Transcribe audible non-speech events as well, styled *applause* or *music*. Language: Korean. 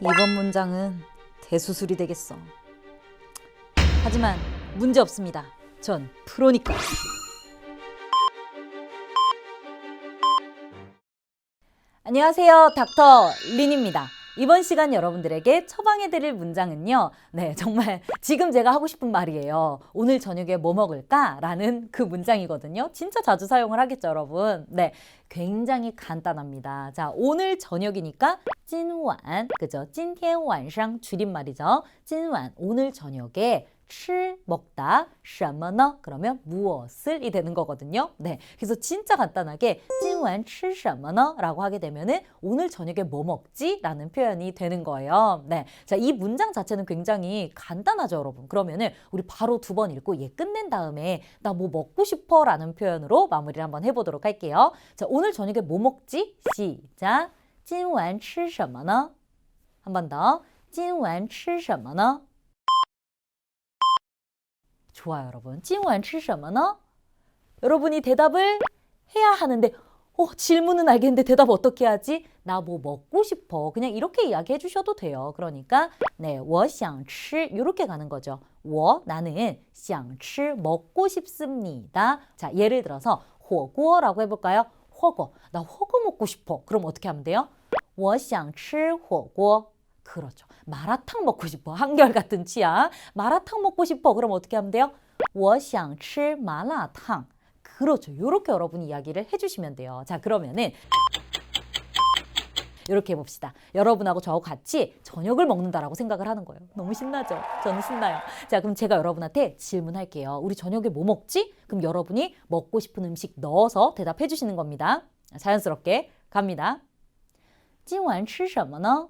이번 문장은 대수술이 되겠어. 하지만 문제 없습니다. 전 프로니까. 안녕하세요. 닥터 린입니다. 이번 시간 여러분들에게 처방해드릴 문장은요. 네, 정말 *laughs* 지금 제가 하고 싶은 말이에요. 오늘 저녁에 뭐 먹을까? 라는 그 문장이거든요. 진짜 자주 사용을 하겠죠, 여러분. 네, 굉장히 간단합니다. 자, 오늘 저녁이니까 찐완, 그죠? 今天晚上 줄임말이죠. 찐완, 오늘 저녁에 吃 먹다 什么呢? 그러면 무엇을이 되는 거거든요. 네. 그래서 진짜 간단하게 今晚吃什么呢? 라고 하게 되면은 오늘 저녁에 뭐 먹지? 라는 표현이 되는 거예요. 네. 자, 이 문장 자체는 굉장히 간단하죠, 여러분. 그러면은 우리 바로 두 번 읽고 얘 끝낸 다음에 나 뭐 먹고 싶어 라는 표현으로 마무리를 한번 해 보도록 할게요. 자, 오늘 저녁에 뭐 먹지? 시작. 今晚吃什么呢? 한 번 더. 今晚吃什么呢? 좋아요, 여러분. 今晚吃什么呢? 여러분이 대답을 해야 하는데 어, 질문은 알겠는데 대답 어떻게 하지? 나 뭐 먹고 싶어. 그냥 이렇게 이야기해 주셔도 돼요. 그러니까 네, 我想吃 이렇게 가는 거죠. 我 나는 想吃 먹고 싶습니다. 자, 예를 들어서 火锅라고 해 볼까요? 火锅. 나火锅 먹고 싶어. 그럼 어떻게 하면 돼요? 我想吃火锅. 그렇죠. 마라탕 먹고 싶어. 한결 같은 취향. 마라탕 먹고 싶어. 그럼 어떻게 하면 돼요? 我想吃麻辣烫. 그렇죠. 이렇게 여러분이 이야기를 해주시면 돼요. 자, 그러면은 이렇게 해봅시다. 여러분하고 저하고 같이 저녁을 먹는다라고 생각을 하는 거예요. 너무 신나죠? 저는 신나요. 자, 그럼 제가 여러분한테 질문할게요. 우리 저녁에 뭐 먹지? 그럼 여러분이 먹고 싶은 음식 넣어서 대답해 주시는 겁니다. 자연스럽게 갑니다. 今晚吃什么呢?